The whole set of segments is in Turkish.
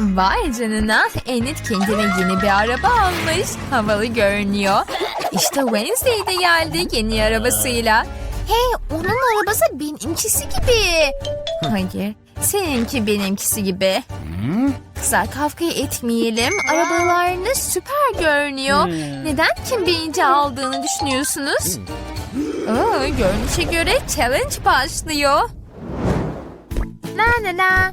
Vay canına Enid kendine yeni bir araba almış. Havalı görünüyor. İşte Wednesday de geldi yeni arabasıyla. Hey onun arabası benimkisi gibi. Hayır seninki benimkisi gibi. Kızlar kavga etmeyelim. Arabalarınız süper görünüyor. Neden kim birinci aldığını düşünüyorsunuz? Aa, görünüşe göre challenge başlıyor. La la la.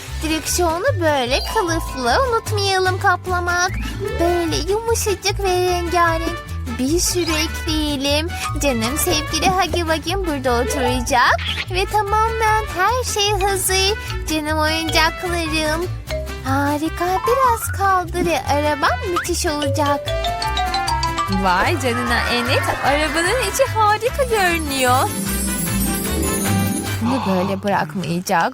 Direksiyonu böyle kılıflı unutmayalım kaplamak. Böyle yumuşacık ve rengarenk bir sürü ekleyelim. Canım sevgili Hagi Vagim burada oturacak. Ve tamamen her şey hazır. Canım oyuncaklarım. Harika biraz kaldı ve arabam müthiş olacak. Vay canına Enet, arabanın içi harika görünüyor. Bunu böyle bırakmayacak.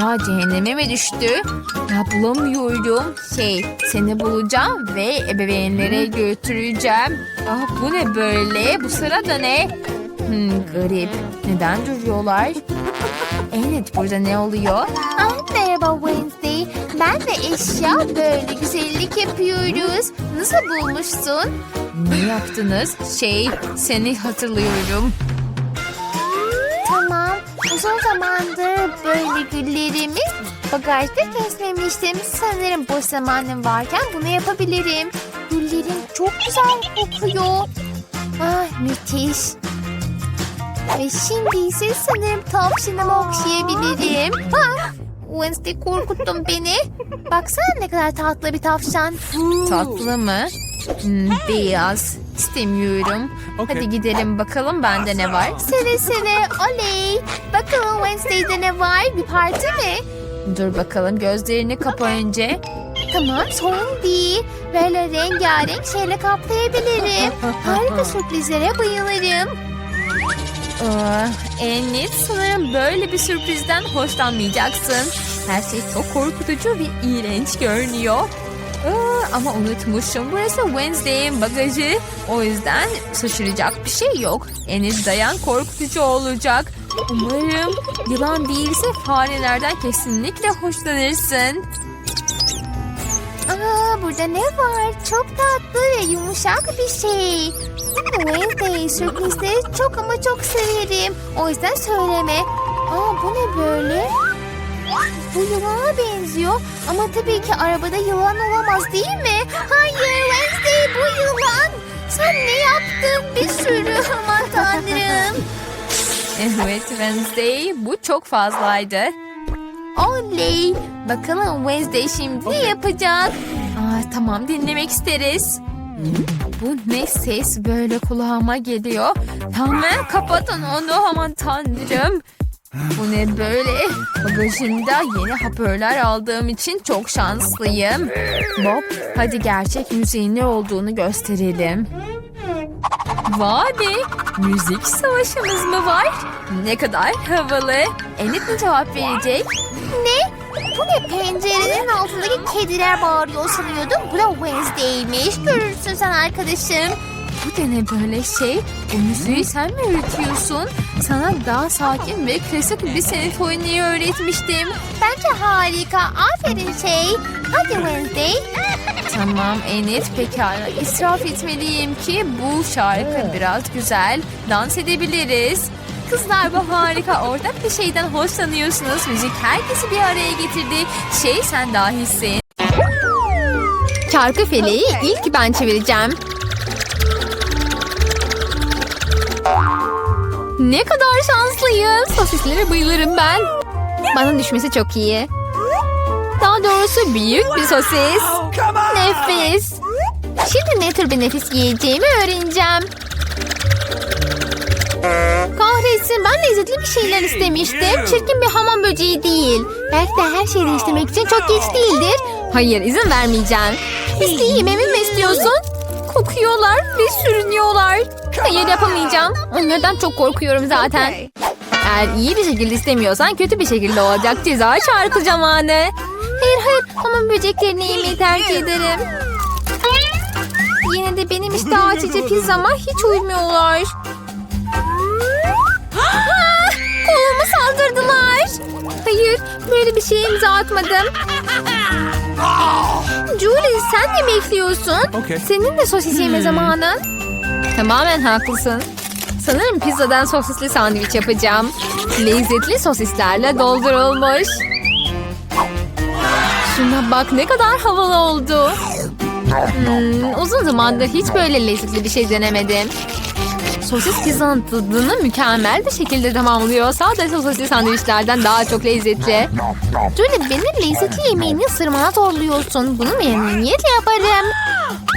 Ya cehenneme mi düştü? Ya bulamıyorum. Şey seni bulacağım ve ebeveynlere götüreceğim. Ah bu ne böyle? Bu sırada ne? Hmm, garip. Neden duruyorlar? Evet burada ne oluyor? Ah, merhaba Wednesday. Ben de eşya böyle güzellik yapıyoruz. Nasıl bulmuşsun? Ne yaptınız? Şey seni hatırlıyorum. Uzun zamandır böyle güllerimi bagajda kesmemiştim. Sanırım boş zamanım varken bunu yapabilirim. Güllerim çok güzel kokuyor. Ah müthiş. Ve şimdi ise sanırım tavşanımı okşayabilirim. Ah, Wednesday korkuttun beni. Baksana ne kadar tatlı bir tavşan. Tatlı mı? Hmm, beyaz. İstemiyorum. Hadi gidelim bakalım bende ne var. Seve seve oley. Bakalım Wednesday'de ne var? Bir parti mi? Dur bakalım gözlerini kapa önce. Tamam sorun değil. Böyle rengarenk şeyle kaplayabilirim. Harika sürprizlere bayılırım. Aa, Enlit sanırım böyle bir sürprizden hoşlanmayacaksın. Her şey çok korkutucu ve iğrenç görünüyor. Aa, ama unutmuşum burası Wednesday'in bagajı. O yüzden şaşıracak bir şey yok. Enlit dayan korkutucu olacak. Umarım yılan değilse farelerden kesinlikle hoşlanırsın. Aa, burada ne var? Çok tatlı ve yumuşak bir şey. Wednesday sürprizleri çok ama çok severim. O yüzden söyleme. Aa, bu ne böyle? Bu yılana benziyor ama tabii ki arabada yılan olamaz değil mi? Hayır Wednesday bu yılan. Sen ne yaptın bir sürü aman tanrım. Evet Wednesday bu çok fazlaydı. Oley. Bakalım Wednesday şimdi ne yapacak? Aa, tamam dinlemek isteriz. Bu ne ses böyle kulağıma geliyor. Tamamen kapatın onu aman tanrım. Bu ne böyle? Bagajımda yeni hoparlör aldığım için çok şanslıyım. Bob hadi gerçek müziğin ne olduğunu gösterelim. Vay be! Müzik savaşımız mı var? Ne kadar havalı. Enid mi cevap verecek? Ne? Bu ne pencerenin altındaki kediler bağırıyor sanıyordum. Bu da Wednesday'miş. Görürsün sen arkadaşım. Bu da ne böyle şey? Bu müziği sen mi öğretiyorsun? Sana daha sakin ve klasik bir senfoniyi öğretmiştim. Bence harika. Aferin şey. Hadi Wednesday. Tamam Enid pekala israf etmeliyim ki bu şarkı biraz güzel. Dans edebiliriz. Kızlar bu harika ortak bir şeyden hoşlanıyorsunuz. Müzik herkesi bir araya getirdi. Şey sen dahisin. Çarkı feleği ilk ben çevireceğim. Ne kadar şanslıyım. Sosislere bayılırım ben. Bana düşmesi çok iyi. Daha doğrusu büyük bir sosis. Nefis. Şimdi ne tür bir nefis yiyeceğimi öğreneceğim. Kahretsin ben lezzetli bir şeyler istemiştim. Çirkin bir hamam böceği değil. Belki de her şeyi değiştirmek için çok geç değildir. Hayır izin vermeyeceğim. Pisliği yememi mi istiyorsun? Kokuyorlar ve sürünüyorlar. Hayır yapamayacağım. Onlardan çok korkuyorum zaten. Eğer iyi bir şekilde istemiyorsan kötü bir şekilde olacak ceza şarkı zamanı. Hayır hayır hamam böceklerini yemeyi tercih ederim. Yine de benim işte açıcı pizzama hiç uymuyorlar. Ah, Koluma saldırdılar. Hayır, böyle bir şeye imza atmadım. Julie sen ne bekliyorsun? Okey. Senin de sosis yeme zamanın. Tamamen haklısın. Sanırım pizzadan sosisli sandviç yapacağım. Lezzetli sosislerle doldurulmuş. Şuna bak ne kadar havalı oldu. Hmm, uzun zamandır hiç böyle lezzetli bir şey denemedim. Sosis pizzanın tadını mükemmel bir şekilde tamamlıyor. Sadece sosisli sandviçlerden daha çok lezzetli. Julie beni lezzetli yemeğini ısırmana zorluyorsun. Bunu memnuniyetle yaparım.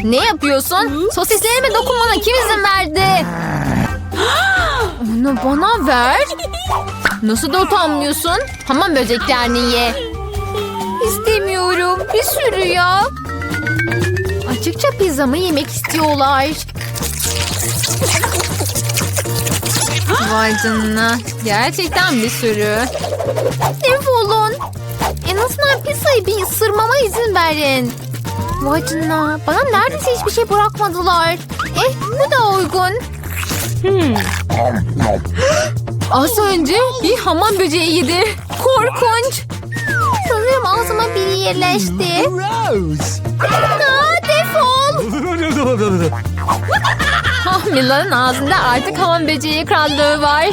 Ne yapıyorsun? Sosislerime dokunmana kim izin verdi? Onu bana ver. Nasıl da utanmıyorsun? Hamam böceklerini ye. İstemiyorum. Bir sürü ya. Açıkça pizzamı yemek istiyorlar. Vay canına. Gerçekten bir sürü. Defolun. En azından pizzayı bir ısırmama izin verin. Vay canına. Bana neredeyse hiçbir şey bırakmadılar. Eh bu da uygun. Az önce bir hamam böceği yedi. Korkunç. Sanırım ağzıma biri yerleşti. Rose! Aa, defol. Mila'nın ağzında artık hamam böceği krallığı var.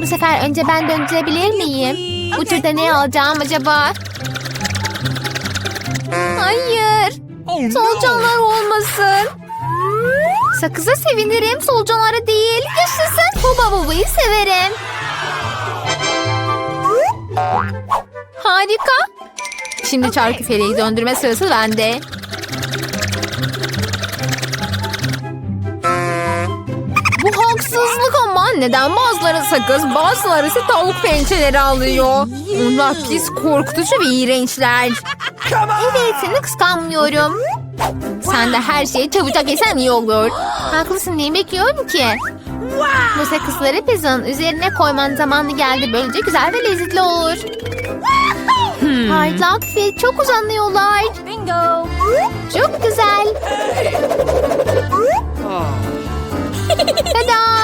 Bu sefer önce ben döndürebilir miyim? Bu turda ne alacağım acaba? Hayır. Solucanlar olmasın. Sakıza sevinirim, solucanlara değil. Yaşasın. Huba bubayı severim. Harika. Şimdi çarkı feleği döndürme sırası bende. Neden bazıları sakız bazıları ise tavuk pençeleri alıyor. Onlar pis korkutucu ve iğrençler. Evet seni kıskanmıyorum. Sen de her şeyi çabucak yesen iyi olur. Haklısın neyi bekliyorum ki? Bu sakızları pizzanın üzerine koyman zamanı geldi. Böylece güzel ve lezzetli olur. Parlak ve çok uzanıyorlar. Bingo. Çok güzel. Tadam.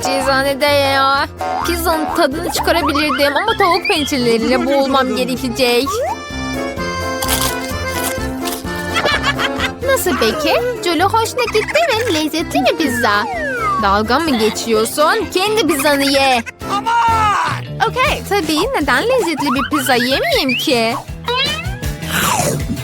Bu cezanede ya. Pizzanın tadını çıkarabilirdim ama tavuk pençeleriyle boğulmam gerekecek. Nasıl peki? Jolly hoşuna gitti mi? Lezzetli mi pizza? Dalga mı geçiyorsun? Kendi pizzanı ye. Okey. Tabii neden lezzetli bir pizza yemeyeyim ki?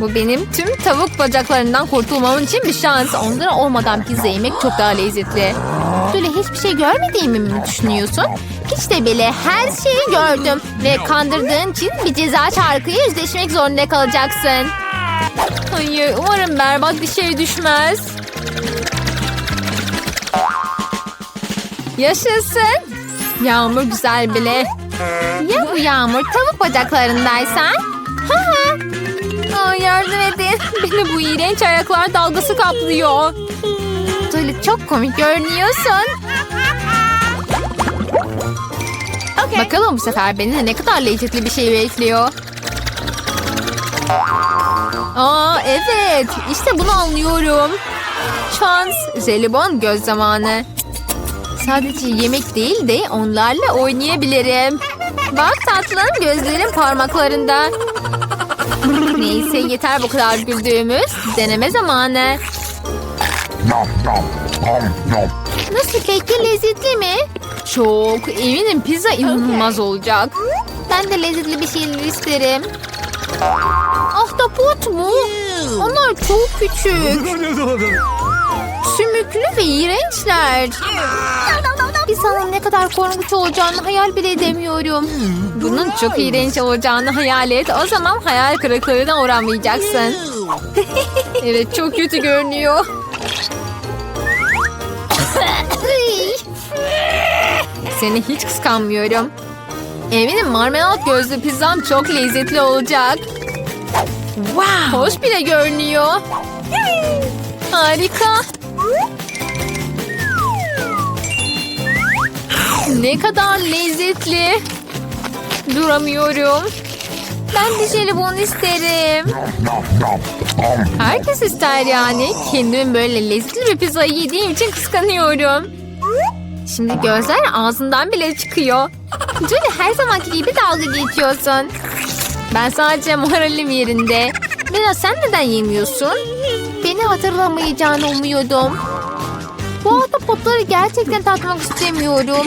Bu benim tüm tavuk bacaklarından kurtulmam için bir şans. Onları olmadan pizza yemek çok daha lezzetli. Böyle hiçbir şey görmediğimi mi düşünüyorsun? Hiç de bile her şeyi gördüm. Ve kandırdığın için bir ceza çarkıyla yüzleşmek zorunda kalacaksın. Hayır umarım berbat bir şey düşmez. Yaşasın. Yağmur güzel bile. Ya bu yağmur tavuk bacaklarındaysan? Ha ha. Aa, yardım edin. Beni bu iğrenç ayaklar dalgası kaplıyor. Böyle çok komik görünüyorsun. Bakalım bu sefer beni ne kadar lezzetli bir şey bekliyor. Aa evet. İşte bunu anlıyorum. Şans. Jelibon göz zamanı. Sadece yemek değil de onlarla oynayabilirim. Bak tatlım gözlerim parmaklarında. Neyse yeter bu kadar güldüğümüz. Deneme zamanı. Nasıl peki lezzetli mi? Çok eminim pizza inanılmaz olacak. Ben de lezzetli bir şeyler isterim. Ahtapot mu? Onlar çok küçük. Sümüklü ve iğrençler. Pizzanın ne kadar korkunç olacağını hayal bile edemiyorum. Bunun çok iğrenç olacağını hayal et. O zaman hayal kırıklığına uğramayacaksın. evet çok kötü görünüyor. Seni hiç kıskanmıyorum. Eminim marmelat gözlü pizzam çok lezzetli olacak. Wow. Hoş bile görünüyor. Harika. Ne kadar lezzetli. Duramıyorum. Ben de jelibon isterim. Herkes ister yani. Kendimin böyle lezzetli bir pizzayı yediğim için kıskanıyorum. Şimdi gözler ağzından bile çıkıyor. Julie her zamanki gibi dalga geçiyorsun. Ben sadece moralim yerinde. Mira sen neden yemiyorsun? Beni hatırlamayacağını umuyordum. Bu ahtapotları gerçekten tatmak istemiyorum.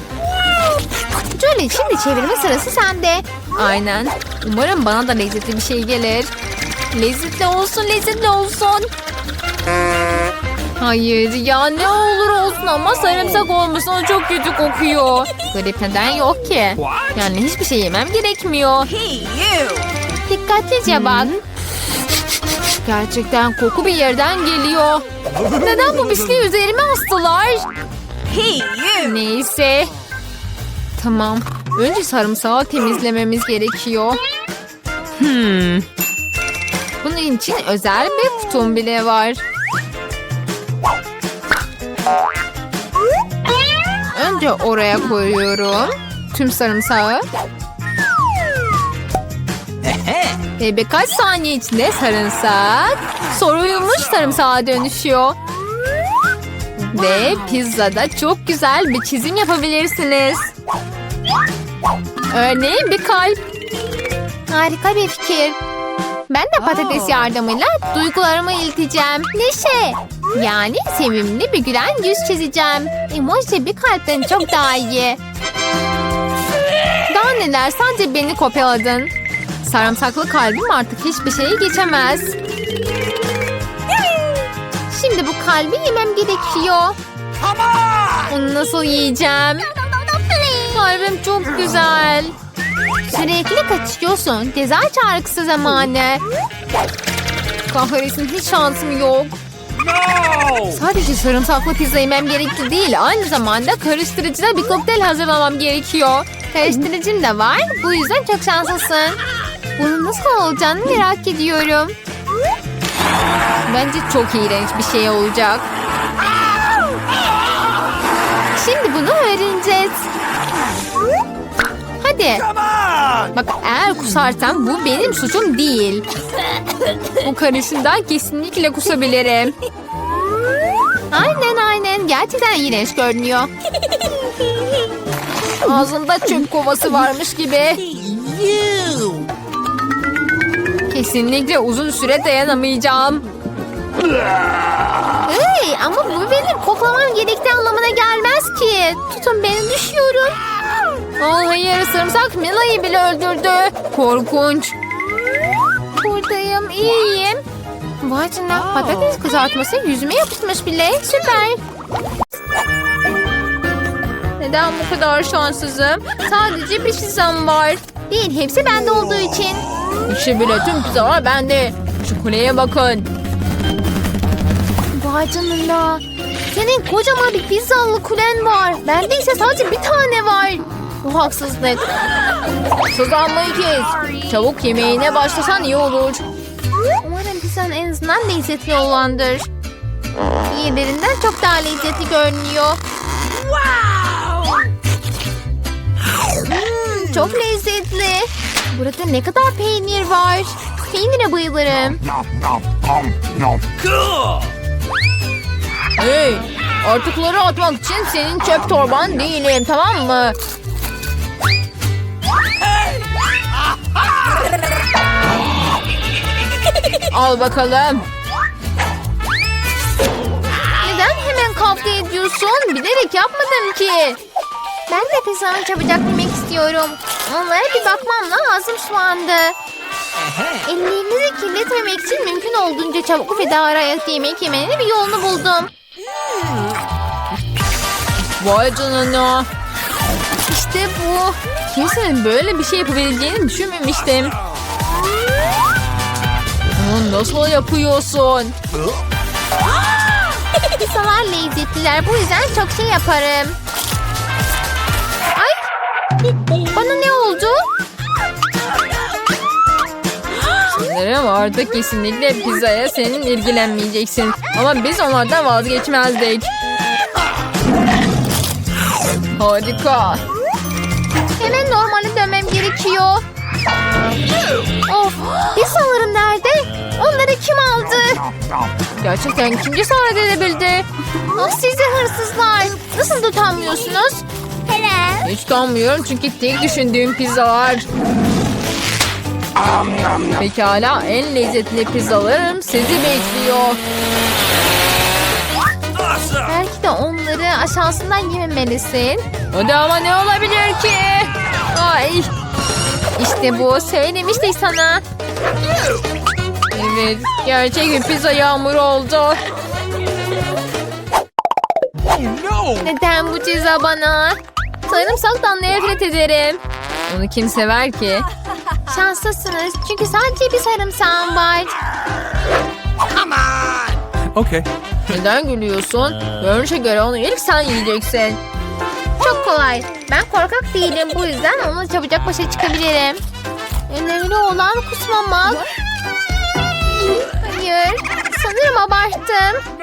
Jolie şimdi çevirme sırası sende. Aynen. Umarım bana da lezzetli bir şey gelir. Lezzetli olsun, lezzetli olsun. Hayır ya ne olur olsun ama sarımsak olmasın o çok kötü kokuyor. Garip neden yok ki? Yani hiçbir şey yemem gerekmiyor. Dikkatlice bak. Gerçekten koku bir yerden geliyor. Neden bu pisliği üzerime astılar? Neyse. Tamam. Önce sarımsağı temizlememiz gerekiyor. Hmm. Bunun için özel bir kutum bile var. Önce oraya koyuyorum. Tüm sarımsağı. Ve birkaç saniye içinde sarımsak soyulmuş sarımsağa dönüşüyor. Ve pizzada çok güzel bir çizim yapabilirsiniz. Örneğin bir kalp. Harika bir fikir. Ben de patates yardımıyla duygularımı ilteceğim. Neşe. Yani sevimli bir gülen yüz çizeceğim. Emoji bir kalpten çok daha iyi. Daha neler sadece beni kopyaladın. Sarımsaklı kalbim artık hiçbir şeyi geçemez. Şimdi bu kalbi yemem gerekiyor. Onu nasıl yiyeceğim? Kalbim çok güzel. Sürekli kaçıyorsun. Ceza çağrısı zamanı. Kahretsin hiç şansım yok. Sadece sarımsaklı pizza yemem gerekli değil. Aynı zamanda karıştırıcıda bir kokteyl hazırlamam gerekiyor. Karıştırıcım da var. Bu yüzden çok şanslısın. Bunun nasıl olacağını merak ediyorum. Bence çok iğrenç bir şey olacak. Şimdi bunu öğreneceğiz. Hadi. Bak eğer kusarsam bu benim suçum değil. Bu karışımdan kesinlikle kusabilirim. Aynen aynen. Gerçekten iğrenç görünüyor. Ağzında çöp kovası varmış gibi. Kesinlikle uzun süre dayanamayacağım. Hey, ama bu benim koklamam gerektiği anlamına gelmez ki. Tutun beni düşüyorum. Oh, hayır sarımsak Mila'yı bile öldürdü. Korkunç. Buradayım iyiyim. Vay canına patates kızartması yüzüme yapışmış bile. Süper. Neden bu kadar şanssızım? Sadece bir pizzam var. Değil hepsi bende olduğu için. İşte bile tüm pizzalar bende. Şu kuleye bakın. Vay canına. Senin kocaman bir pizzalı kulen var. Bende ise sadece bir tane var. Bu haksızlık. Sızlanmayı kes. Çabuk yemeğine başlasan iyi olur. Umarım pizzan en azından lezzetli olandır. Diğerlerinden çok daha lezzetli görünüyor. Hmm, çok lezzetli. Burada ne kadar peynir var. Peynire bayılırım. Nom. Hey, artıkları atmak için senin çöp torban değilim tamam mı? Al bakalım. Neden hemen kavga ediyorsun? Bilerek yapmadım ki. Ben de pizzanı çabucak yemek istiyorum. Onlara bir bakmam lazım şu anda. Ellerinizi kirletmemek için mümkün olduğunca çabuk ve daha rahat yemek yemenin bir yolunu buldum. Vay canına. İşte bu. Kimsenin böyle bir şey yapabileceğini düşünmemiştim. Bunu nasıl yapıyorsun? Pizzalar lezzetliler. Bu yüzden çok şey yaparım. Ay! Artık kesinlikle pizzaya senin ilgilenmeyeceksin. Ama biz onlardan vazgeçmezdik. Harika. Hemen normale dönmem gerekiyor. Of! Pizzalarım nerede? Onları kim aldı? Gerçekten kim cesaret edebildi? Ah sizi hırsızlar. Nasıl tutamıyorsunuz? Hiç sanmıyorum çünkü tek düşündüğüm pizzalar. Pekala en lezzetli pizzalarım sizi bekliyor. Belki de onları aşağısından yememelisin. Hadi ama ne olabilir ki? Ay. İşte bu. Söylemiştik sana. Evet gerçek bir pizza yağmuru oldu. Neden bu ceza bana? Sarımsaktan nefret ederim. Onu kim sever ki? Şanslısınız çünkü sadece bir sarımsağım var. Okay. Neden gülüyorsun? Görünüşe göre onu ilk sen yiyeceksin. Çok kolay. Ben korkak değilim bu yüzden onunla çabucak başa çıkabilirim. Önemli olan kusmamak. Hayır. Sanırım abarttım.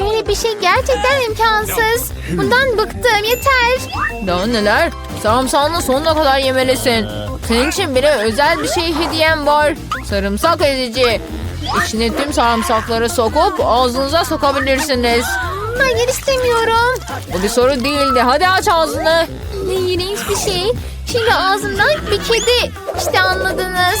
Böyle bir şey gerçekten imkansız. Bundan bıktım yeter. Daha neler? Sarımsağını sonuna kadar yemelisin. Senin için bile özel bir şey hediyem var. Sarımsak edici. İçine tüm sarımsakları sokup ağzınıza sokabilirsiniz. Hayır istemiyorum. Bu bir soru değildi. Hadi aç ağzını. Ne iğrenç bir şey. Şimdi ağzımdan bir kedi. İşte anladınız.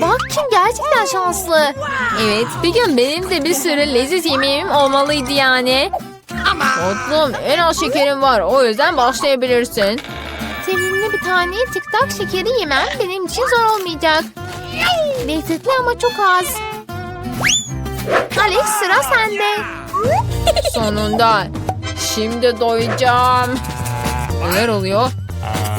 Bak kim gerçekten şanslı. Evet bir gün benim de bir sürü leziz yemeğim olmalıydı yani. Tatlım en az şekerim var. O yüzden başlayabilirsin. Sevimli bir tane tıktak şekeri yemem benim için zor olmayacak. Lezzetli ama çok az. Alex sıra sende. Sonunda. Şimdi doyacağım. Neler oluyor?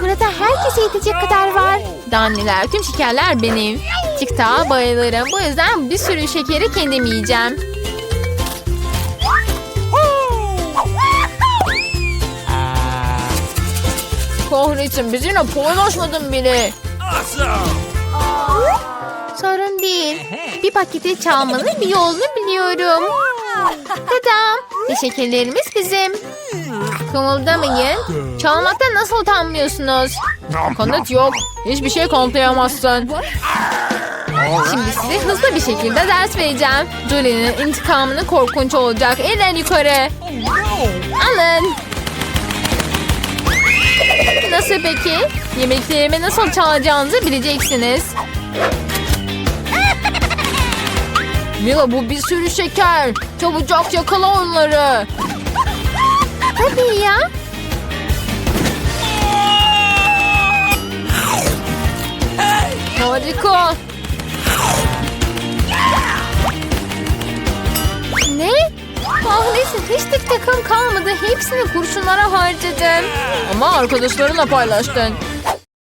Burada herkese yetecek kadar var. Danneler, tüm şekerler benim. TikTok'a bayılırım. Bu yüzden bir sürü şekeri kendim yiyeceğim. Kahretsin bizimle paylaşmadın bile. Sorun değil. Bir paketi çalmanın bir yolunu biliyorum. Tadam. Ve şekerlerimiz bizim. Kımıldamayın. Çalmaktan nasıl utanmıyorsunuz? Kanıt yok. Hiçbir şey kanıtlayamazsın. Şimdi size hızlı bir şekilde ders vereceğim. Julie'nin intikamını korkunç olacak. Eller yukarı. Alın. Nasıl peki? Yemeklerimi nasıl çalacağınızı bileceksiniz. Mila bu bir sürü şeker. Çabucak yakala onları. Tabii ya. Harika. Ne? Kahretsin hiç tek takım kalmadı. Hepsini kurşunlara harcadım. Ama arkadaşlarınla paylaştın.